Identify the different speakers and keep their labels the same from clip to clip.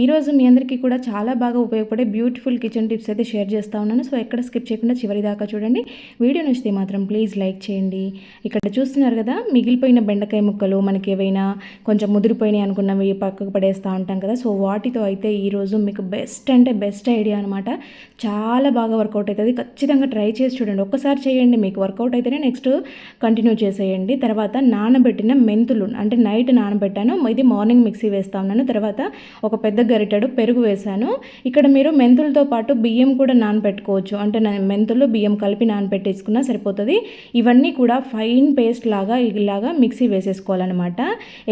Speaker 1: ఈరోజు మీ అందరికీ కూడా చాలా బాగా ఉపయోగపడే బ్యూటిఫుల్ కిచెన్ టిప్స్ అయితే షేర్ చేస్తూ ఉన్నాను. సో ఎక్కడ స్కిప్ చేయకుండా చివరి దాకా చూడండి. వీడియో నచ్చితే మాత్రం ప్లీజ్ లైక్ చేయండి. ఇక్కడ చూస్తున్నారు కదా మిగిలిపోయిన బెండకాయ ముక్కలు మనకి ఏవైనా కొంచెం ముదిరిపోయినాయి అనుకున్నవి పక్కకు పడేస్తూ ఉంటాం కదా. సో వాటితో అయితే ఈరోజు మీకు బెస్ట్ అంటే బెస్ట్ ఐడియా అనమాట చాలా బాగా వర్కౌట్ అవుతుంది ఖచ్చితంగా ట్రై చేసి చూడండి. ఒక్కసారి చేయండి మీకు వర్కౌట్ అయితేనే నెక్స్ట్ కంటిన్యూ చేసేయండి. తర్వాత నానబెట్టిన మెంతులు అంటే నైట్ నానబెట్టాను. ఇది మార్నింగ్ మిక్సీ వేస్తా ఉన్నాను. తర్వాత ఒక పెద్ద గరిటెడు పెరుగు వేశాను. ఇక్కడ మీరు మెంతులతో పాటు బియ్యం కూడా నానబెట్టుకోవచ్చు. అంటే మెంతులు బియ్యం కలిపి నానబెట్టేసుకున్నా సరిపోతుంది. ఇవన్నీ కూడా ఫైన్ పేస్ట్ లాగా ఇలాగా మిక్సీ వేసేసుకోవాలన్నమాట.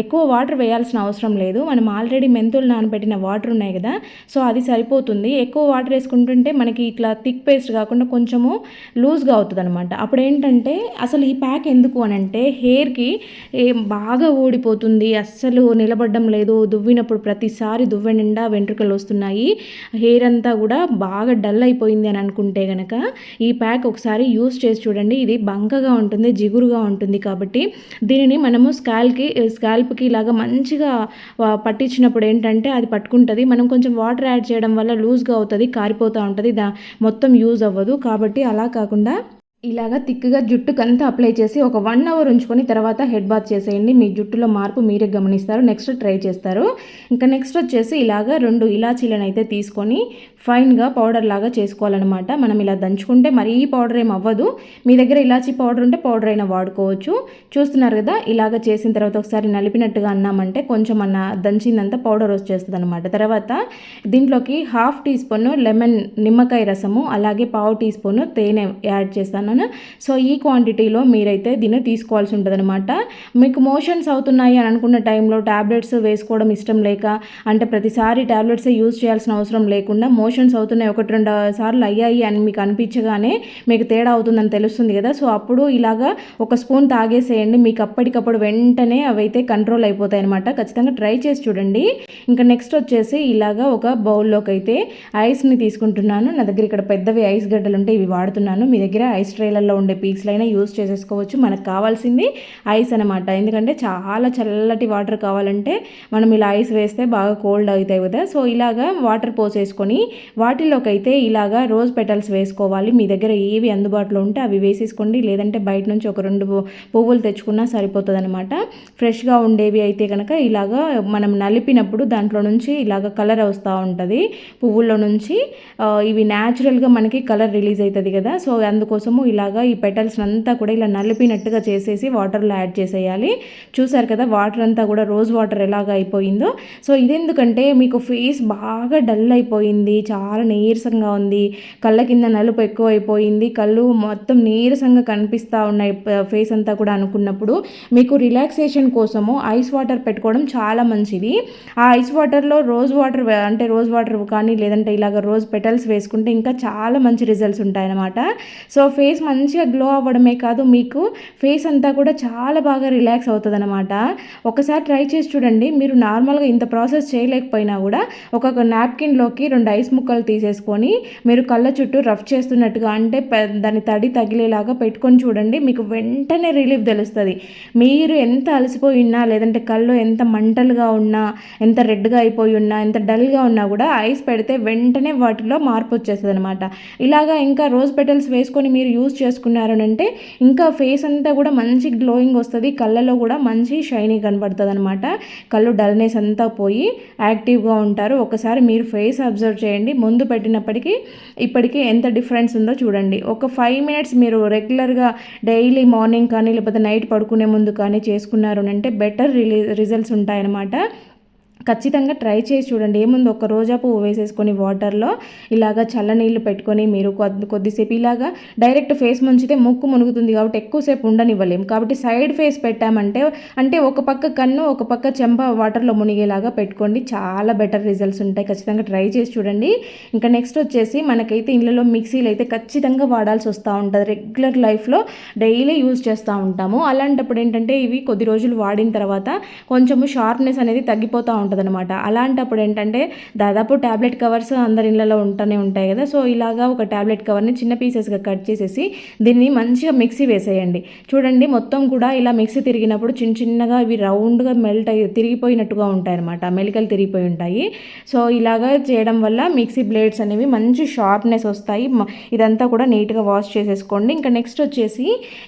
Speaker 1: ఎక్కువ వాటర్ వేయాల్సిన అవసరం లేదు. మనం ఆల్రెడీ మెంతులు నానబెట్టిన వాటర్ ఉన్నాయి కదా సో అది సరిపోతుంది. ఎక్కువ వాటర్ వేసుకుంటుంటే మనకి ఇట్లా థిక్ పేస్ట్ కాకుండా కొంచెము లూజ్గా అవుతుంది అనమాట అప్పుడు ఏంటంటే అసలు ఈ ప్యాక్ ఎందుకు అని అంటే హెయిర్కి బాగా ఊడిపోతుంది. అస్సలు నిలబడడం లేదు. దువ్వినప్పుడు ప్రతిసారి దువ్వండి. నిండా వెంట్రుకలు వస్తున్నాయి. హెయిర్ అంతా కూడా బాగా డల్ అయిపోయింది అని అనుకుంటే కనుక ఈ ప్యాక్ ఒకసారి యూస్ చేసి చూడండి. ఇది బంకగా ఉంటుంది జిగురుగా ఉంటుంది కాబట్టి దీనిని మనము స్కాల్కి స్కాల్ప్కి ఇలాగా మంచిగా పట్టించినప్పుడు ఏంటంటే అది పట్టుకుంటుంది. మనం కొంచెం వాటర్ యాడ్ చేయడం వల్ల లూజ్గా అవుతుంది కారిపోతూ ఉంటుంది. దా మొత్తం యూజ్ అవ్వదు కాబట్టి అలా కాకుండా ఇలాగ తిక్కుగా జుట్టుకంతా అప్లై చేసి ఒక వన్ అవర్ ఉంచుకొని తర్వాత హెడ్ బాత్ చేసేయండి. మీ జుట్టులో మార్పు మీరే గమనిస్తారు. నెక్స్ట్ ట్రై చేస్తారు. ఇంకా నెక్స్ట్ వచ్చేసి ఇలాగ రెండు ఇలాచీలను అయితే తీసుకొని ఫైన్గా పౌడర్ లాగా చేసుకోవాలన్నమాట. మనం ఇలా దంచుకుంటే మరీ పౌడర్ ఏం అవ్వదు. మీ దగ్గర ఇలాచీ పౌడర్ ఉంటే పౌడర్ అయినా వాడుకోవచ్చు. చూస్తున్నారు కదా ఇలాగ చేసిన తర్వాత ఒకసారి నలిపినట్టుగా అన్నామంటే కొంచెం అన్న దంచిందంతా పౌడర్ వచ్చేస్తుంది అనమాట తర్వాత దీంట్లోకి హాఫ్ టీ స్పూన్ లెమన్ నిమ్మకాయ రసము అలాగే పావు టీ స్పూన్ తేనె యాడ్ చేస్తాను. చెప్తున్నాను సో ఈ క్వాంటిటీలో మీరైతే దీన్ని తీసుకోవాల్సి ఉంటుందనమాట మీకు మోషన్స్ అవుతున్నాయి అని అనుకున్న టైంలో ట్యాబ్లెట్స్ వేసుకోవడం ఇష్టం లేక అంటే ప్రతిసారి ట్యాబ్లెట్స్ యూజ్ చేయాల్సిన అవసరం లేకుండా మోషన్స్ అవుతున్నాయి ఒకటి రెండు సార్లు అయ్యాయి అని మీకు అనిపించగానే మీకు తేడా అవుతుందని తెలుస్తుంది కదా. సో అప్పుడు ఇలాగా ఒక స్పూన్ తాగేసేయండి. మీకు అప్పటికప్పుడు వెంటనే అవైతే కంట్రోల్ అయిపోతాయి అనమాట ఖచ్చితంగా ట్రై చేసి చూడండి. ఇంకా నెక్స్ట్ వచ్చేసి ఇలాగా ఒక బౌల్లోకి అయితే ఐస్ని తీసుకుంటున్నాను. నా దగ్గర ఇక్కడ పెద్దవి ఐస్ గడ్డలు ఉంటే ఇవి వాడుతున్నాను. మీ దగ్గర ఐస్ ట్రేలలో ఉండే పీక్స్లైనా యూస్ చేసేసుకోవచ్చు. మనకు కావాల్సింది ఐస్ అనమాట ఎందుకంటే చాలా చల్లటి వాటర్ కావాలంటే మనం ఇలా ఐస్ వేస్తే బాగా కోల్డ్ అవుతాయి కదా. సో ఇలాగా వాటర్ పోసేసుకొని వాటిలోకి అయితే ఇలాగా రోజ్ పెటల్స్ వేసుకోవాలి. మీ దగ్గర ఏవి అందుబాటులో ఉంటే అవి వేసేసుకోండి. లేదంటే బయట నుంచి ఒక రెండు పువ్వులు తెచ్చుకున్నా సరిపోతుంది అనమాట ఫ్రెష్గా ఉండేవి అయితే కనుక ఇలాగా మనం నలిపినప్పుడు దాంట్లో నుంచి ఇలాగ కలర్ వస్తూ ఉంటుంది. పువ్వుల్లో నుంచి ఇవి న్యాచురల్గా మనకి కలర్ రిలీజ్ అవుతుంది కదా. సో అందుకోసము ఇలాగా ఈ పెటల్స్ అంతా కూడా ఇలా నలిపినట్టుగా చేసేసి వాటర్లో యాడ్ చేసేయాలి. చూసారు కదా వాటర్ అంతా కూడా రోజ్ వాటర్ ఎలాగ అయిపోయిందో. సో ఇదెందుకంటే మీకు ఫేస్ బాగా డల్ అయిపోయింది చాలా నీరసంగా ఉంది. కళ్ళ కింద నలుపు ఎక్కువ అయిపోయింది కళ్ళు మొత్తం నీరసంగా కనిపిస్తూ ఉన్నాయి ఫేస్ అంతా కూడా అనుకున్నప్పుడు. మీకు రిలాక్సేషన్ కోసము ఐస్ వాటర్ పెట్టుకోవడం చాలా మంచిది. ఆ ఐస్ వాటర్లో రోజ్ వాటర్ అంటే రోజ్ వాటర్ కానీ లేదంటే ఇలాగ రోజ్ పెటల్స్ వేసుకుంటే ఇంకా చాలా మంచి రిజల్ట్స్ ఉంటాయన్నమాట. సో ఫేస్ ఫేస్ మంచిగా గ్లో అవ్వడమే కాదు మీకు ఫేస్ అంతా కూడా చాలా బాగా రిలాక్స్ అవుతుంది అనమాట ఒకసారి ట్రై చేసి చూడండి. మీరు నార్మల్గా ఇంత ప్రాసెస్ చేయలేకపోయినా కూడా ఒక నాప్కిన్లోకి రెండు ఐస్ ముక్కలు తీసేసుకొని మీరు కళ్ళ చుట్టూ రఫ్ చేస్తున్నట్టుగా అంటే దాని తడి తగిలేలాగా పెట్టుకొని చూడండి. మీకు వెంటనే రిలీఫ్ తెలుస్తుంది. మీరు ఎంత అలసిపోయి ఉన్నా లేదంటే కళ్ళు ఎంత మంటలుగా ఉన్నా ఎంత రెడ్గా అయిపోయి ఉన్నా ఎంత డల్గా ఉన్నా కూడా ఐస్ పెడితే వెంటనే వాటిలో మార్పు వచ్చేస్తుంది అనమాట ఇలాగా ఇంకా రోజ్ పెటల్స్ వేసుకొని మీరు యూజ్ యూజ్ చేసుకున్నారనంటే ఇంకా ఫేస్ అంతా కూడా మంచి గ్లోయింగ్ వస్తుంది. కళ్ళలో కూడా మంచి షైనీ కనబడుతుంది అనమాట కళ్ళు డల్నెస్ అంతా పోయి యాక్టివ్గా ఉంటారు. ఒకసారి మీరు ఫేస్ అబ్జర్వ్ చేయండి. ముందు పెట్టినప్పటికీ ఇప్పటికీ ఎంత డిఫరెన్స్ ఉందో చూడండి. ఒక ఫైవ్ మినిట్స్ మీరు రెగ్యులర్గా డైలీ మార్నింగ్ కానీ లేకపోతే నైట్ పడుకునే ముందు కానీ చేసుకున్నారు అంటే బెటర్ రిలీ రిజల్ట్స్ ఉంటాయన్నమాట. ఖచ్చితంగా ట్రై చేసి చూడండి. ఏముంది ఒక రోజా పువ్వు వేసేసుకొని వాటర్లో ఇలాగా చల్లనీళ్ళు పెట్టుకొని మీరు కొద్ది కొద్దిసేపు ఇలాగా డైరెక్ట్ ఫేస్ ముంచితే ముక్కు మునుగుతుంది కాబట్టి ఎక్కువసేపు ఉండనివ్వలేము కాబట్టి సైడ్ ఫేస్ పెట్టామంటే అంటే ఒక పక్క కన్ను ఒక పక్క చెంప వాటర్లో మునిగేలాగా పెట్టుకోండి. చాలా బెటర్ రిజల్ట్స్ ఉంటాయి. ఖచ్చితంగా ట్రై చేసి చూడండి. ఇంకా నెక్స్ట్ వచ్చేసి మనకైతే ఇళ్ళలో మిక్సీలు అయితే ఖచ్చితంగా వాడాల్సి వస్తూ ఉంటుంది. రెగ్యులర్ లైఫ్లో డైలీ యూజ్ చేస్తూ ఉంటాము. అలాంటప్పుడు ఏంటంటే ఇవి కొద్ది రోజులు వాడిన తర్వాత కొంచెము షార్ప్నెస్ అనేది తగ్గిపోతూ ఉంటుంది ఉంటుందన్నమాట అలాంటప్పుడు ఏంటంటే దాదాపు ట్యాబ్లెట్ కవర్స్ అందరి ఇళ్ళలో ఉంటూనే ఉంటాయి కదా. సో ఇలాగా ఒక ట్యాబ్లెట్ కవర్ని చిన్న పీసెస్గా కట్ చేసేసి దీన్ని మంచిగా మిక్సీ వేసేయండి. చూడండి మొత్తం కూడా ఇలా మిక్సీ తిరిగినప్పుడు చిన్న చిన్నగా ఇవి రౌండ్గా మెల్ట్ అయ్యి తిరిగిపోయినట్టుగా ఉంటాయి అనమాట మెలికలు తిరిగిపోయి ఉంటాయి. సో ఇలాగా చేయడం వల్ల మిక్సీ బ్లేడ్స్ అనేవి మంచి షార్ప్నెస్ వస్తాయి. ఇదంతా కూడా నీట్గా వాష్ చేసేసుకోండి. ఇంకా నెక్స్ట్ వచ్చేసి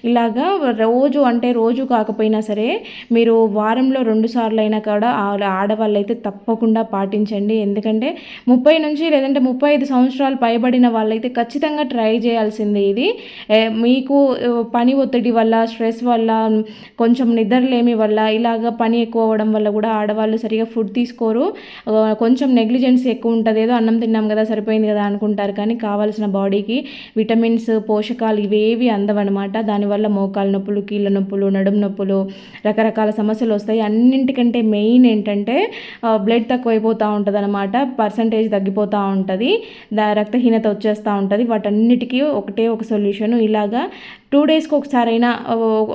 Speaker 1: ఇలాగా రోజు అంటే రోజు కాకపోయినా సరే మీరు వారంలో రెండు సార్లు అయినా కూడా ఆడవాళ్ళు అయితే తప్పకుండా పాటించండి. ఎందుకంటే ముప్పై నుంచి లేదంటే ముప్పై ఐదు సంవత్సరాలు పైబడిన వాళ్ళైతే ఖచ్చితంగా ట్రై చేయాల్సిందే ఇది. మీకు పని ఒత్తిడి వల్ల స్ట్రెస్ వల్ల కొంచెం నిద్రలేమి వల్ల ఇలాగ పని ఎక్కువ అవ్వడం వల్ల కూడా ఆడవాళ్ళు సరిగా ఫుడ్ తీసుకోరు. కొంచెం నెగ్లిజెన్స్ ఎక్కువ ఉంటుంది ఏదో అన్నం తిన్నాం కదా సరిపోయింది కదా అనుకుంటారు. కానీ కావాల్సిన బాడీకి విటమిన్స్ పోషకాలు ఇవేవి అందవన్నమాట. దానివల్ల మోకాలు నొప్పులు కీళ్ళ నొప్పులు నడుము నొప్పులు రకరకాల సమస్యలు వస్తాయి. అన్నింటికంటే మెయిన్ ఏంటంటే బ్లడ్ తక్కువైపోతూ ఉంటుంది అనమాట పర్సంటేజ్ తగ్గిపోతూ ఉంటుంది దా రక్తహీనత వచ్చేస్తూ ఉంటుంది. వాటన్నిటికీ ఒకటే ఒక సొల్యూషన్ ఇలాగా టూ డేస్కి ఒకసారైనా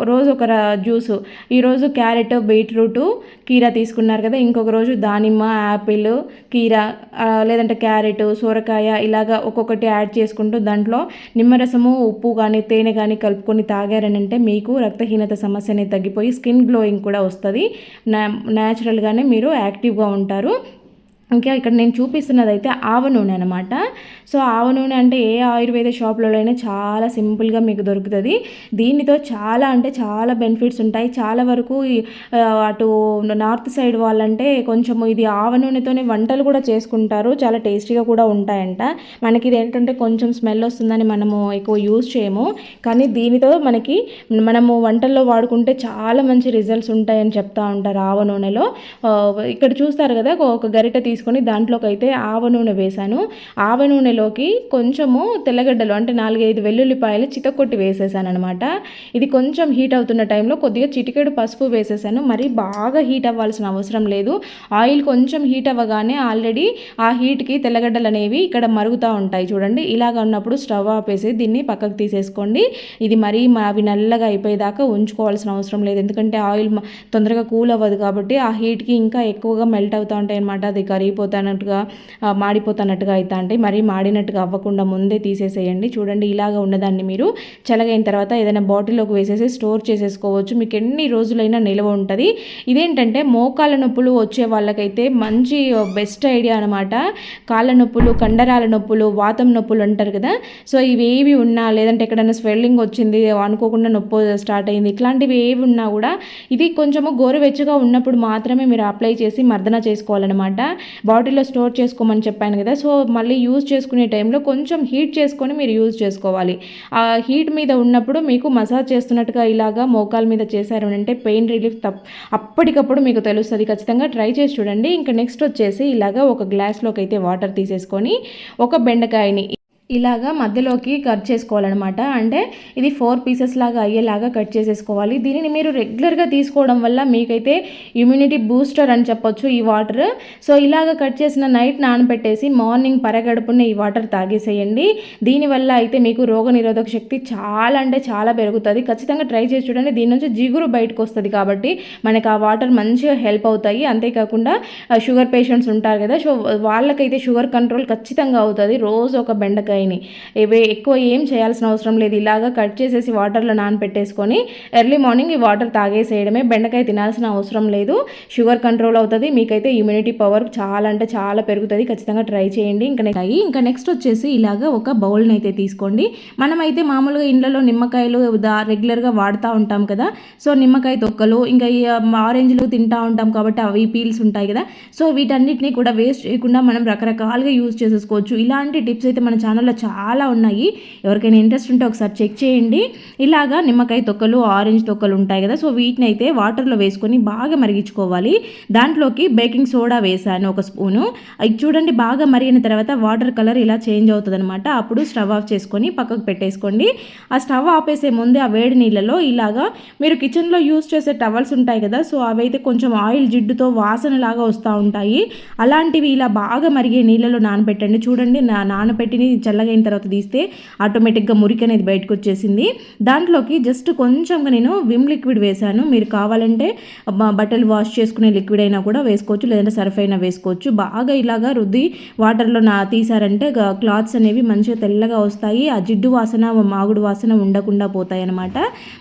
Speaker 1: రోజు ఒక జ్యూసు ఈరోజు క్యారెట్ బీట్రూటు కీరా తీసుకున్నారు కదా ఇంకొక రోజు దానిమ్మ యాపిల్ కీరా లేదంటే క్యారెట్ సొరకాయ ఇలాగా ఒక్కొక్కటి యాడ్ చేసుకుంటూ దాంట్లో నిమ్మరసము ఉప్పు కానీ తేనె కానీ కలుపుకొని తాగారనంటే మీకు రక్తహీనత సమస్య అనేది తగ్గిపోయి స్కిన్ గ్లోయింగ్ కూడా వస్తుంది. నా న్యాచురల్గానే మీరు యాక్టివ్గా ఉంటారు. ఇంకా ఇక్కడ నేను చూపిస్తున్నది అయితే ఆవ నూనె అనమాట సో ఆవ నూనె అంటే ఏ ఆయుర్వేద షాప్లలో చాలా సింపుల్గా మీకు దొరుకుతుంది. దీనితో చాలా అంటే చాలా బెనిఫిట్స్ ఉంటాయి. చాలా వరకు అటు నార్త్ సైడ్ వాళ్ళంటే కొంచెం ఇది ఆవ నూనెతోనే వంటలు కూడా చేసుకుంటారు. చాలా టేస్టీగా కూడా ఉంటాయంట. మనకి ఇది ఏంటంటే కొంచెం స్మెల్ వస్తుందని మనము ఎక్కువ యూజ్ చేయము. కానీ దీనితో మనకి మనము వంటల్లో వాడుకుంటే చాలా మంచి రిజల్ట్స్ ఉంటాయని చెప్తా ఉంటారు ఆవ నూనెలో. ఇక్కడ చూస్తారు కదా ఒక గరిట తీసుకొని దాంట్లోకి అయితే ఆవ నూనె వేశాను. ఆవ నూనెలోకి కొంచెము తెల్లగడ్డలు అంటే నాలుగైదు వెల్లుల్లిపాయలు చితకొట్టి వేసేసాను అనమాట ఇది కొంచెం హీట్ అవుతున్న టైంలో కొద్దిగా చిటికెడు పసుపు వేసేసాను. మరి బాగా హీట్ అవ్వాల్సిన అవసరం లేదు. ఆయిల్ కొంచెం హీట్ అవ్వగానే ఆల్రెడీ ఆ హీట్కి తెల్లగడ్డలు అనేవి ఇక్కడ మరుగుతూ ఉంటాయి చూడండి. ఇలాగ ఉన్నప్పుడు స్టవ్ ఆపేసి దీన్ని పక్కకు తీసేసుకోండి. ఇది మరీ అవి నల్లగా అయిపోయేదాకా ఉంచుకోవాల్సిన అవసరం లేదు. ఎందుకంటే ఆయిల్ తొందరగా కూల్ అవ్వదు కాబట్టి ఆ హీట్కి ఇంకా ఎక్కువగా మెల్ట్ అవుతూ ఉంటాయి అనమాట అది కర్రీ కరిగిపోతానట్టుగా మాడిపోతానట్టుగా అవుతా అంటే మరీ మాడినట్టుగా అవ్వకుండా ముందే తీసేసేయండి. చూడండి ఇలాగ ఉన్నదాన్ని మీరు చల్లగైన తర్వాత ఏదైనా బాటిల్లోకి వేసేసి స్టోర్ చేసేసుకోవచ్చు. మీకు ఎన్ని రోజులైనా నిల్వ ఉంటుంది. ఇదేంటంటే మోకాళ్ళ నొప్పులు వచ్చే వాళ్ళకైతే మంచి బెస్ట్ ఐడియా అనమాట కాళ్ళ నొప్పులు కండరాల నొప్పులు వాతం నొప్పులు అంటారు కదా. సో ఇవి ఏవి ఉన్నా లేదంటే ఎక్కడైనా స్వెల్లింగ్ వచ్చింది అనుకోకుండా నొప్పి స్టార్ట్ అయింది ఇట్లాంటివి ఏవి ఉన్నా కూడా ఇది కొంచెము గోరువెచ్చగా ఉన్నప్పుడు మాత్రమే మీరు అప్లై చేసి మర్దన చేసుకోవాలన్నమాట. బాటిల్లో స్టోర్ చేసుకోమని చెప్పాను కదా సో మళ్ళీ యూజ్ చేసుకునే టైంలో కొంచెం హీట్ చేసుకొని మీరు యూజ్ చేసుకోవాలి. ఆ హీట్ మీద ఉన్నప్పుడు మీకు మసాజ్ చేస్తున్నట్టుగా ఇలాగా మోకాల మీద చేశారు అంటే పెయిన్ రిలీఫ్ తప్ అప్పటికప్పుడు మీకు తెలుస్తుంది. ఖచ్చితంగా ట్రై చేసి చూడండి. ఇంకా నెక్స్ట్ వచ్చేసి ఇలాగా ఒక గ్లాస్లోకి అయితే వాటర్ తీసేసుకొని ఒక బెండకాయని ఇలాగా మధ్యలోకి కట్ చేసుకోవాలన్నమాట. అంటే ఇది ఫోర్ పీసెస్ లాగా అయ్యేలాగా కట్ చేసేసుకోవాలి. దీనిని మీరు రెగ్యులర్గా తీసుకోవడం వల్ల మీకైతే ఇమ్యూనిటీ బూస్టర్ అని చెప్పొచ్చు ఈ వాటర్. సో ఇలాగ కట్ చేసిన నైట్ నానబెట్టేసి మార్నింగ్ పరగడుపున ఈ వాటర్ తాగేసేయండి. దీనివల్ల అయితే మీకు రోగనిరోధక శక్తి చాలా అంటే చాలా పెరుగుతుంది. ఖచ్చితంగా ట్రై చేసి చూడండి. దీని నుంచి జిగురు బయటకు వస్తుంది కాబట్టి మనకి ఆ వాటర్ మంచిగా హెల్ప్ అవుతాయి. అంతేకాకుండా షుగర్ పేషెంట్స్ ఉంటారు కదా సో వాళ్ళకైతే షుగర్ కంట్రోల్ ఖచ్చితంగా అవుతుంది. రోజు ఒక బెండకాయ బెండకాయని ఇవి ఎక్కువ ఏం చేయాల్సిన అవసరం లేదు. ఇలాగా కట్ చేసేసి వాటర్లో నానపెట్టేసుకొని ఎర్లీ మార్నింగ్ ఈ వాటర్ తాగేసేయడమే. బెండకాయ తినాల్సిన అవసరం లేదు. షుగర్ కంట్రోల్ అవుతుంది. మీకైతే ఇమ్యూనిటీ పవర్ చాలా అంటే చాలా పెరుగుతుంది. ఖచ్చితంగా ట్రై చేయండి. ఇంకా ఇంకా నెక్స్ట్ వచ్చేసి ఇలాగ ఒక బౌల్ని అయితే తీసుకోండి. మనమైతే మామూలుగా ఇండ్లలో నిమ్మకాయలు రెగ్యులర్గా వాడుతూ ఉంటాం కదా. సో నిమ్మకాయ తొక్కలు ఇంకా ఈ ఆరెంజ్లు తింటూ ఉంటాం కాబట్టి అవి పీల్స్ ఉంటాయి కదా. సో వీటన్నిటిని కూడా వేస్ట్ చేయకుండా మనం రకరకాలుగా యూజ్ చేసేసుకోవచ్చు. ఇలాంటి టిప్స్ అయితే మన ఛానల్ ఛానల్లో చాలా ఉన్నాయి. ఎవరికైనా ఇంట్రెస్ట్ ఉంటే ఒకసారి చెక్ చేయండి. ఇలాగా నిమ్మకాయ తొక్కలు ఆరెంజ్ తొక్కలు ఉంటాయి కదా సో వీటిని అయితే వాటర్లో వేసుకొని బాగా మరిగించుకోవాలి. దాంట్లోకి బేకింగ్ సోడా వేసాను ఒక స్పూను. అది చూడండి బాగా మరిగిన తర్వాత వాటర్ కలర్ ఇలా చేంజ్ అవుతుంది అనమాట అప్పుడు స్టవ్ ఆఫ్ చేసుకొని పక్కకు పెట్టేసుకోండి. ఆ స్టవ్ ఆపేసే ముందే ఆ వేడి నీళ్ళలో ఇలాగా మీరు కిచెన్లో యూస్ చేసే టవల్స్ ఉంటాయి కదా సో అవైతే కొంచెం ఆయిల్ జిడ్డుతో వాసనలాగా వస్తూ ఉంటాయి. అలాంటివి ఇలా బాగా మరిగే నీళ్ళలో నానబెట్టండి. చూడండి నా నానబెట్టిని చల్ల చల్లగైన తర్వాత తీస్తే ఆటోమేటిక్గా మురికి అనేది బయటకు వచ్చేసింది. దాంట్లోకి జస్ట్ కొంచెంగా నేను విమ్ లిక్విడ్ వేశాను. మీరు కావాలంటే బట్టలు వాష్ చేసుకునే లిక్విడ్ అయినా కూడా వేసుకోవచ్చు లేదంటే సర్ఫ్ అయినా వేసుకోవచ్చు. బాగా ఇలాగా రుద్ది వాటర్లో నా తీసారంటే క్లాత్స్ అనేవి మంచిగా తెల్లగా వస్తాయి. ఆ జిడ్డు వాసన మాగుడు వాసన ఉండకుండా పోతాయి అన్నమాట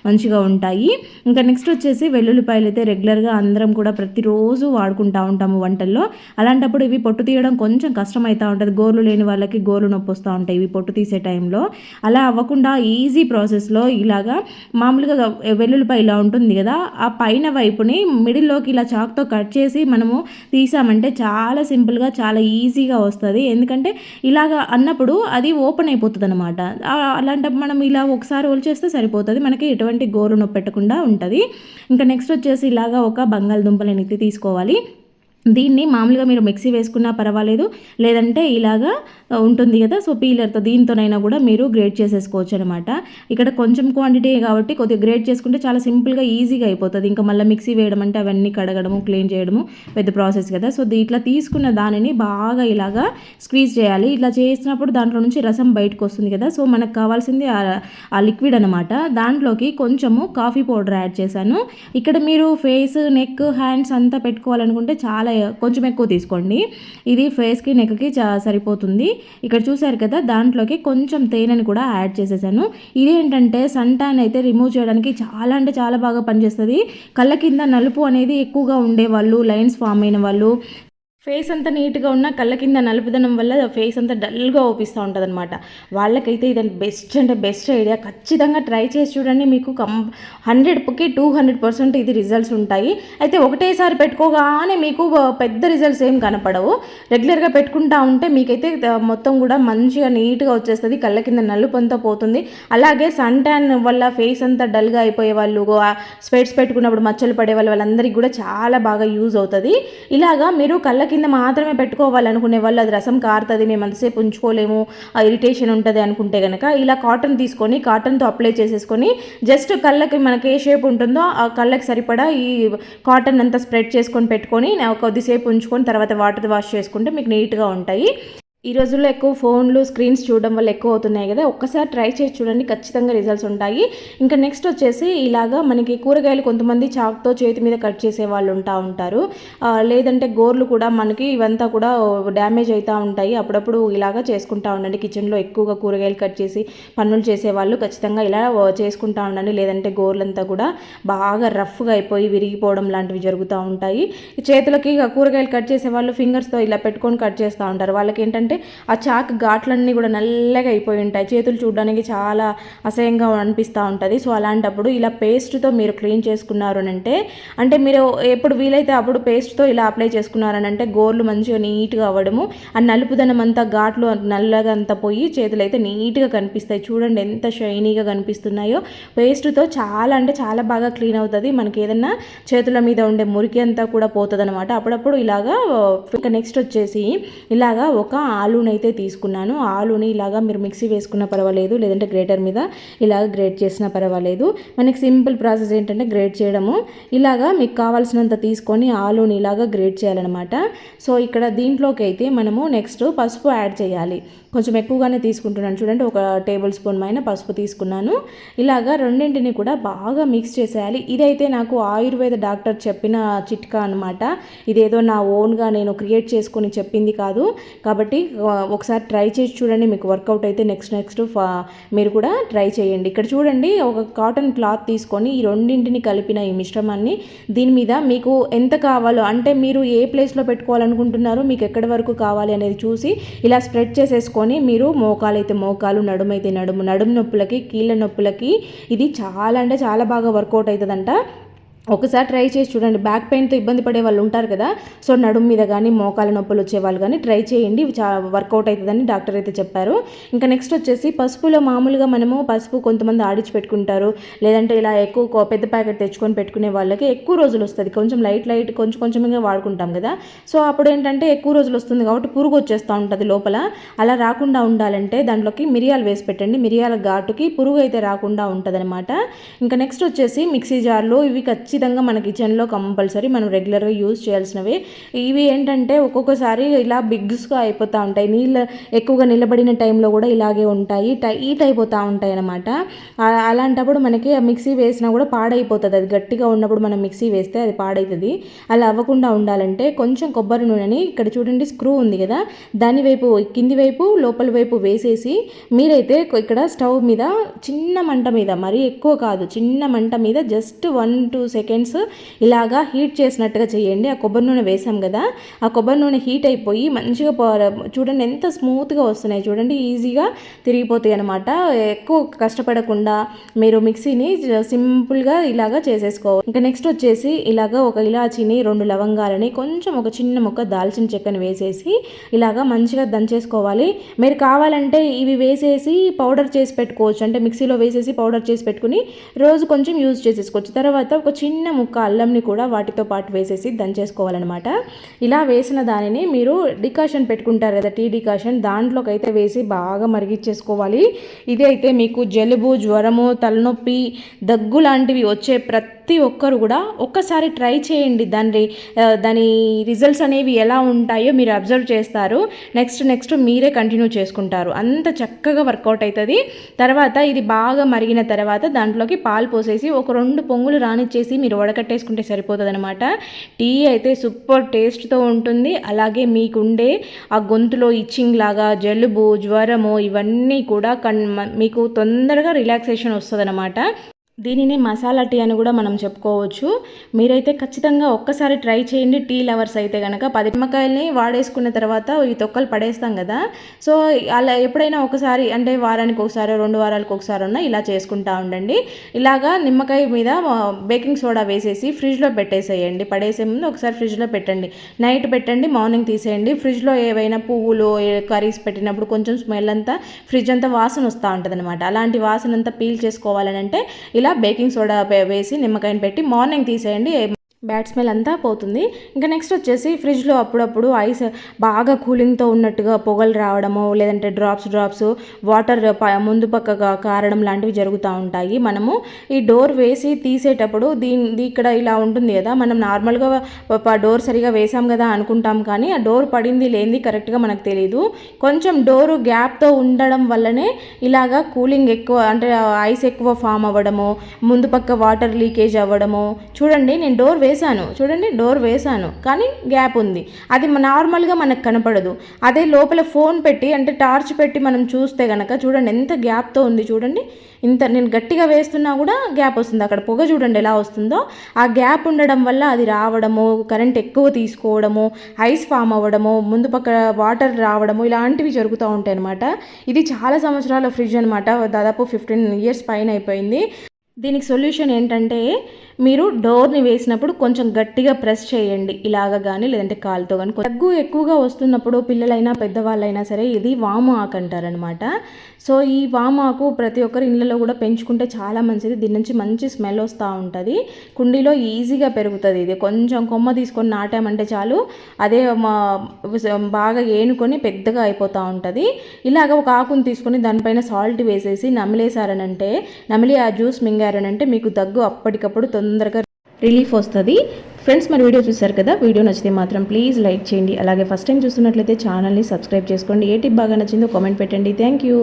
Speaker 1: మంచిగా ఉంటాయి. ఇంకా నెక్స్ట్ వచ్చేసి వెల్లుల్లిపాయలు అయితే రెగ్యులర్గా అందరం కూడా ప్రతిరోజు వాడుకుంటూ ఉంటాము వంటల్లో. అలాంటప్పుడు ఇవి పొట్టు తీయడం కొంచెం కష్టం అవుతూ ఉంటుంది. గోర్లు లేని వాళ్ళకి గోర్లు నొప్పి వస్తూ ఉంటాయి ఇవి పొట్టు తీసే టైంలో. అలా అవ్వకుండా ఈజీ ప్రాసెస్లో ఇలాగా మామూలుగా వెల్లుల్లిపాయ ఇలా ఉంటుంది కదా ఆ పైన వైపుని మిడిల్లోకి ఇలా చాక్తో కట్ చేసి మనము తీసామంటే చాలా సింపుల్గా చాలా ఈజీగా వస్తుంది. ఎందుకంటే ఇలాగ అన్నప్పుడు అది ఓపెన్ అయిపోతుంది అనమాట అలాంటప్పుడు మనం ఇలా ఒకసారి ఒలిచేస్తే సరిపోతుంది. మనకి ఎటువంటి గోరు నొప్పెట్టకుండా ఉంటుంది. ఇంకా నెక్స్ట్ వచ్చేసి ఇలాగా ఒక బంగాళదుంపలని అనేది తీసుకోవాలి. దీన్ని మామూలుగా మీరు మిక్సీ వేసుకున్నా పర్వాలేదు లేదంటే ఇలాగా ఉంటుంది కదా సో పీలర్తో దీంతోనైనా కూడా మీరు గ్రేట్ చేసేసుకోవచ్చు అనమాట ఇక్కడ కొంచెం క్వాంటిటీ కాబట్టి కొద్దిగా గ్రేట్ చేసుకుంటే చాలా సింపుల్గా ఈజీగా అయిపోతుంది. ఇంకా మళ్ళీ మిక్సీ వేయడం అంటే అవన్నీ కడగడము క్లీన్ చేయడము పెద్ద ప్రాసెస్ కదా. సో దీ- ఇట్లా తీసుకున్న దానిని బాగా ఇలాగా స్క్వీజ్ చేయాలి. ఇట్లా చేసినప్పుడు దాంట్లో నుంచి రసం బయటకు వస్తుంది కదా. సో మనకు కావాల్సింది ఆ లిక్విడ్ అనమాట. దాంట్లోకి కొంచెము కాఫీ పౌడర్ యాడ్ చేశాను. ఇక్కడ మీరు ఫేస్ నెక్ హ్యాండ్స్ అంతా పెట్టుకోవాలనుకుంటే చాలా కొంచెం ఎక్కువ తీసుకోండి. ఇది ఫేస్కి నెక్కి చా సరిపోతుంది. ఇక్కడ చూసారు కదా దాంట్లోకి కొంచెం తేనెని కూడా యాడ్ చేసేసాను. ఇదేంటంటే సన్ ట్యాన్ అయితే రిమూవ్ చేయడానికి చాలా అంటే చాలా బాగా పనిచేస్తుంది. కళ్ళ కింద నలుపు అనేది ఎక్కువగా ఉండేవాళ్ళు లైన్స్ ఫామ్ అయిన వాళ్ళు ఫేస్ అంతా నీట్గా ఉన్న కళ్ళ కింద నలుపుదనం వల్ల ఫేస్ అంతా డల్గా ఓపిస్తూ ఉంటుంది అనమాట వాళ్ళకైతే ఇది బెస్ట్ అంటే బెస్ట్ ఐడియా. ఖచ్చితంగా ట్రై చేసి చూడండి మీకు కం హండ్రెడ్కి టూ హండ్రెడ్ పర్సెంట్ ఇది రిజల్ట్స్ ఉంటాయి. అయితే ఒకటేసారి పెట్టుకోగానే మీకు పెద్ద రిజల్ట్స్ ఏం కనపడవు. రెగ్యులర్గా పెట్టుకుంటా ఉంటే మీకైతే మొత్తం కూడా మంచిగా నీట్గా వచ్చేస్తుంది. కళ్ళ కింద నలుపు అంతా పోతుంది. అలాగే సన్ ట్యాన్ వల్ల ఫేస్ అంతా డల్గా అయిపోయే వాళ్ళు స్పెట్స్ పెట్టుకున్నప్పుడు మచ్చలు పడే వాళ్ళు వాళ్ళందరికీ కూడా చాలా బాగా యూజ్ అవుతుంది. ఇలాగా మీరు కళ్ళ కింద మాత్రమే పెట్టుకోవాలనుకునే వాళ్ళు అది రసం కారుతుంది మేము అంతసేపు ఉంచుకోలేము ఆ ఇరిటేషన్ ఉంటుంది అనుకుంటే కనుక ఇలా కాటన్ తీసుకొని కాటన్తో అప్లై చేసేసుకొని జస్ట్ కళ్ళకి మనకి ఏ షేప్ ఉంటుందో ఆ కళ్ళకి సరిపడా ఈ కాటన్ అంతా స్ప్రెడ్ చేసుకొని పెట్టుకొని కొద్దిసేపు ఉంచుకొని తర్వాత వాటర్ వాష్ చేసుకుంటే మీకు నీట్గా ఉంటాయి. ఈ రోజుల్లో ఎక్కువ ఫోన్లు స్క్రీన్స్ చూడడం వల్ల ఎక్కువ అవుతున్నాయి కదా. ఒక్కసారి ట్రై చేసి చూడండి ఖచ్చితంగా రిజల్ట్స్ ఉంటాయి. ఇంకా నెక్స్ట్ వచ్చేసి ఇలాగా మనకి కూరగాయలు కొంతమంది చాక్తో చేతి మీద కట్ చేసే వాళ్ళు ఉంటా ఉంటారు. లేదంటే గోర్లు కూడా మనకి ఇవంతా కూడా డ్యామేజ్ అవుతూ ఉంటాయి. అప్పుడప్పుడు ఇలాగా చేసుకుంటా ఉండండి. కిచెన్లో ఎక్కువగా కూరగాయలు కట్ చేసి పనులు చేసేవాళ్ళు ఖచ్చితంగా ఇలా చేసుకుంటా ఉండండి. లేదంటే గోర్లంతా కూడా బాగా రఫ్గా అయిపోయి విరిగిపోవడం లాంటివి జరుగుతూ ఉంటాయి. చేతులకి కూరగాయలు కట్ చేసే వాళ్ళు ఫింగర్స్తో ఇలా పెట్టుకొని కట్ చేస్తూ ఉంటారు. వాళ్ళకి ఏంటంటే ఆ చాక్ ఘాట్లన్నీ కూడా నల్లగా అయిపోయి ఉంటాయి. చేతులు చూడడానికి చాలా అసహ్యంగా అనిపిస్తూ ఉంటుంది. సో అలాంటప్పుడు ఇలా పేస్ట్తో మీరు క్లీన్ చేసుకున్నారు అని అంటే అంటే మీరు ఎప్పుడు వీలైతే అప్పుడు పేస్ట్తో ఇలా అప్లై చేసుకున్నారని అంటే గోర్లు మంచిగా నీట్గా అవ్వడము ఆ నలుపుదనం అంతా ఘాట్లు నల్లగా అంతా పోయి చేతులు అయితే నీట్గా కనిపిస్తాయి. చూడండి ఎంత షైనీగా కనిపిస్తున్నాయో. పేస్ట్తో చాలా అంటే చాలా బాగా క్లీన్ అవుతుంది. మనకి ఏదన్నా చేతుల మీద ఉండే మురికి అంతా కూడా పోతుంది అనమాట అప్పుడప్పుడు ఇలాగా ఇంకా నెక్స్ట్ వచ్చేసి ఇలాగా ఒక ఆలూని అయితే తీసుకున్నాను ఆలూని ఇలాగా మీరు మిక్సీ వేసుకున్నా పర్వాలేదు లేదంటే గ్రేటర్ మీద ఇలాగ గ్రేట్ చేసినా పర్వాలేదు. మనకి సింపుల్ ప్రాసెస్ ఏంటంటే గ్రేట్ చేయడము. ఇలాగా మీకు కావాల్సినంత తీసుకొని ఆలూని ఇలాగా గ్రేట్ చేయాలన్నమాట. సో ఇక్కడ దీంట్లోకి అయితే మనము నెక్స్ట్ పసుపు యాడ్ చేయాలి. కొంచెం ఎక్కువగానే తీసుకుంటున్నాను. చూడండి ఒక టేబుల్ స్పూన్ పైన పసుపు తీసుకున్నాను. ఇలాగా రెండింటిని కూడా బాగా మిక్స్ చేసేయాలి. ఇదైతే నాకు ఆయుర్వేద డాక్టర్ చెప్పిన చిట్కా అనమాట ఇదేదో నా ఓన్గా నేను క్రియేట్ చేసుకొని చెప్పింది కాదు. కాబట్టి ఒకసారి ట్రై చేసి చూడండి. మీకు వర్కౌట్ అయితే నెక్స్ట్ నెక్స్ట్ మీరు కూడా ట్రై చేయండి. ఇక్కడ చూడండి ఒక కాటన్ క్లాత్ తీసుకొని ఈ రెండింటిని కలిపిన ఈ మిశ్రమాన్ని. దీని మీద మీకు ఎంత కావాలో అంటే మీరు ఏ ప్లేస్లో పెట్టుకోవాలనుకుంటున్నారు మీకు ఎక్కడి వరకు కావాలి అనేది చూసి ఇలా స్ప్రెడ్ చేసేసుకొని మీరు మోకాలైతే మోకాలు నడుమైతే నడుము నడుము నొప్పులకి కీళ్ళ నొప్పులకి ఇది చాలా అంటే చాలా బాగా వర్కౌట్ అవుతుందంట. ఒకసారి ట్రై చేసి చూడండి. బ్యాక్ పెయిన్తో ఇబ్బంది పడే వాళ్ళు ఉంటారు కదా సో నడుము మీద కానీ మోకాల నొప్పులు వచ్చే వాళ్ళు కానీ ట్రై చేయండి. ఇవి చా వర్కౌట్ అవుతుందని డాక్టర్ అయితే చెప్పారు. ఇంకా నెక్స్ట్ వచ్చేసి పసుపులో మామూలుగా మనము పసుపు కొంతమంది ఆడించి పెట్టుకుంటారు. లేదంటే ఇలా ఎక్కువ పెద్ద ప్యాకెట్ తెచ్చుకొని పెట్టుకునే వాళ్ళకి ఎక్కువ రోజులు వస్తుంది. కొంచెం లైట్ లైట్ కొంచెం కొంచెంగా వాడుకుంటాం కదా. సో అప్పుడు ఏంటంటే ఎక్కువ రోజులు వస్తుంది కాబట్టి పురుగు వచ్చేస్తూ ఉంటుంది లోపల. అలా రాకుండా ఉండాలంటే దాంట్లోకి మిరియాలు వేసి పెట్టండి. మిరియాల ఘాటుకి పురుగు అయితే రాకుండా ఉంటుంది ఇంకా నెక్స్ట్ వచ్చేసి మిక్సీ జార్లో ఇవి ఖచ్చితంగా ఖచ్చితంగా మన కిచెన్లో కంపల్సరీ మనం రెగ్యులర్గా యూజ్ చేయాల్సినవి. ఇవి ఏంటంటే ఒక్కొక్కసారి ఇలా బిగ్స్గా అయిపోతూ ఉంటాయి. నీళ్ళు ఎక్కువగా నిలబడిన టైంలో కూడా ఇలాగే ఉంటాయి. హీట్ అయిపోతూ ఉంటాయి అనమాట అలాంటప్పుడు మనకి మిక్సీ వేసినా కూడా పాడైపోతుంది. అది గట్టిగా ఉన్నప్పుడు మనం మిక్సీ వేస్తే అది పాడవుతుంది అలా అవ్వకుండా ఉండాలంటే కొంచెం కొబ్బరి నూనెని ఇక్కడ చూడండి స్క్రూ ఉంది కదా. దాని వైపు కింది వైపు లోపల వైపు వేసేసి మీరైతే ఇక్కడ స్టవ్ మీద చిన్న మంట మీద మరీ ఎక్కువ కాదు చిన్న మంట మీద జస్ట్ వన్ టూ సెకండ్స్ ఇలాగా హీట్ చేసినట్టుగా చేయండి. ఆ కొబ్బరి నూనె వేసాం కదా ఆ కొబ్బరి నూనె హీట్ అయిపోయి మంచిగా చూడండి ఎంత స్మూత్గా వస్తున్నాయి. చూడండి ఈజీగా తిరిగిపోతాయి అనమాట ఎక్కువ కష్టపడకుండా మీరు మిక్సీని సింపుల్గా ఇలాగా చేసేసుకోవాలి. ఇంకా నెక్స్ట్ వచ్చేసి ఇలాగ ఒక ఇలాచీని రెండు లవంగాలని కొంచెం ఒక చిన్న ముక్క దాల్చిన చెక్కని వేసేసి ఇలాగా మంచిగా దంచేసుకోవాలి. మీరు కావాలంటే ఇవి వేసేసి పౌడర్ చేసి పెట్టుకోవచ్చు. అంటే మిక్సీలో వేసేసి పౌడర్ చేసి పెట్టుకుని రోజు కొంచెం యూజ్ చేసేసుకోవచ్చు. తర్వాత ఒక చిన్న చిన్న ముక్క అల్లంని కూడా వాటితో పాటు వేసేసి దంచేసుకోవాలన్నమాట. ఇలా వేసిన దానిని మీరు డికాషన్ పెట్టుకుంటారు కదా టీ డికాషన్ దాంట్లోకి అయితే వేసి బాగా మరిగించేసుకోవాలి ఇది అయితే మీకు జలుబు జ్వరము తలనొప్పి దగ్గు లాంటివి వచ్చే ప్రతి ప్రతి ఒక్కరు కూడా ఒక్కసారి ట్రై చేయండి దాని దాని రిజల్ట్స్ అనేవి ఎలా ఉంటాయో మీరు అబ్జర్వ్ చేస్తారు. నెక్స్ట్ నెక్స్ట్ మీరే కంటిన్యూ చేసుకుంటారు. అంత చక్కగా వర్కౌట్ అవుతుంది తర్వాత ఇది బాగా మరిగిన తర్వాత దాంట్లోకి పాలు పోసేసి ఒక రెండు పొంగులు రానిచ్చేసి మీరు వడకట్టేసుకుంటే సరిపోతుంది అనమాట టీ అయితే సూపర్ టేస్ట్తో ఉంటుంది. అలాగే మీకుండే ఆ గొంతులో ఇచ్చింగ్ లాగా జలుబు జ్వరము ఇవన్నీ కూడా కన్ మీకు తొందరగా రిలాక్సేషన్ వస్తుంది అనమాట దీనిని మసాలా టీ అని కూడా మనం చెప్పుకోవచ్చు. మీరైతే ఖచ్చితంగా ఒక్కసారి ట్రై చేయండి. టీ లవర్స్ అయితే కనుక పది నిమ్మకాయల్ని వాడేసుకున్న తర్వాత ఈ తొక్కలు పడేస్తాం కదా. సో అలా ఎప్పుడైనా ఒకసారి అంటే వారానికి ఒకసారి రెండు వారాలకు ఒకసారి ఉన్న ఇలా చేసుకుంటా ఉండండి. ఇలాగా నిమ్మకాయ మీద బేకింగ్ సోడా వేసేసి ఫ్రిడ్జ్లో పెట్టేసేయండి. పడేసే ముందు ఒకసారి ఫ్రిడ్జ్లో పెట్టండి. నైట్ పెట్టండి మార్నింగ్ తీసేయండి. ఫ్రిడ్జ్లో ఏవైనా పువ్వులు కర్రీస్ పెట్టినప్పుడు కొంచెం స్మెల్ అంతా ఫ్రిడ్జ్ అంతా వాసన వస్తూ ఉంటుంది అలాంటి వాసన అంతా పీల్ చేసుకోవాలని అంటే ఇలా బేకింగ్ సోడా వేసి నిమ్మకాయని పెట్టి మార్నింగ్ తీసేయండి. బ్యాడ్ స్మెల్ అంతా పోతుంది. ఇంకా నెక్స్ట్ వచ్చేసి ఫ్రిడ్జ్లో అప్పుడప్పుడు ఐస్ బాగా కూలింగ్తో ఉన్నట్టుగా పొగలు రావడము లేదంటే డ్రాప్స్ డ్రాప్స్ వాటర్ ముందు పక్కగా కారడం లాంటివి జరుగుతూ ఉంటాయి. మనము ఈ డోర్ వేసి తీసేటప్పుడు దీని ఇక్కడ ఇలా ఉంటుంది కదా మనం నార్మల్గా డోర్ సరిగా వేసాం కదా అనుకుంటాం కానీ ఆ డోర్ పడింది లేనిది కరెక్ట్గా మనకు తెలియదు కొంచెం డోరు గ్యాప్తో ఉండడం వల్లనే ఇలాగా కూలింగ్ ఎక్కువ అంటే ఐస్ ఎక్కువ ఫామ్ అవ్వడము ముందు పక్క వాటర్ లీకేజ్ అవ్వడము. చూడండి నేను డోర్ వేసి వేశాను. చూడండి డోర్ వేశాను. కానీ గ్యాప్ ఉంది. అది నార్మల్గా మనకు కనపడదు. అదే లోపల ఫోన్ పెట్టి అంటే టార్చ్ పెట్టి మనం చూస్తే కనుక చూడండి ఎంత గ్యాప్తో ఉంది చూడండి. ఇంత నేను గట్టిగా వేస్తున్నా కూడా గ్యాప్ వస్తుంది. అక్కడ పొగ చూడండి ఎలా వస్తుందో. ఆ గ్యాప్ ఉండడం వల్ల అది రావడము కరెంట్ ఎక్కువ తీసుకోవడము ఐస్ ఫామ్ అవ్వడము ముందు పక్క వాటర్ రావడము ఇలాంటివి జరుగుతూ ఉంటాయి అనమాట ఇది చాలా సంవత్సరాల ఫ్రిడ్జ్ అనమాట దాదాపు ఫిఫ్టీన్ ఇయర్స్ పైన అయిపోయింది. దీనికి సొల్యూషన్ ఏంటంటే మీరు డోర్ని వేసినప్పుడు కొంచెం గట్టిగా ప్రెస్ చేయండి. ఇలాగ కానీ లేదంటే కాలుతో కానీ దగ్గు ఎక్కువగా వస్తున్నప్పుడు పిల్లలైనా పెద్దవాళ్ళైనా సరే ఇది వాము ఆకు అంటారనమాట సో ఈ వాము ఆకు ప్రతి ఒక్కరి ఇళ్ళలో కూడా పెంచుకుంటే చాలా మంచిది. దీని నుంచి మంచి స్మెల్ వస్తూ ఉంటుంది. కుండీలో ఈజీగా పెరుగుతుంది ఇది. కొంచెం కొమ్మ తీసుకొని నాటామంటే చాలు అదే బాగా ఏనుకొని పెద్దగా అయిపోతూ ఉంటుంది. ఇలాగ ఒక ఆకును తీసుకొని దానిపైన సాల్ట్ వేసేసి నమిలేసారనంటే నమిలి ఆ జ్యూస్ మింగారనంటే మీకు దగ్గు అప్పటికప్పుడు తొందరగా రిలీఫ్ వస్తుంది. ఫ్రెండ్స్ మరి వీడియో చూశారు కదా? వీడియో నచ్చితే మాత్రం ప్లీజ్ లైక్ చేయండి. అలాగే ఫస్ట్ టైం చూస్తున్నట్లయితే ఛానల్ని సబ్స్క్రైబ్ చేసుకోండి. ఏ టిప్ బాగా నచ్చిందో కామెంట్ పెట్టండి. Thank you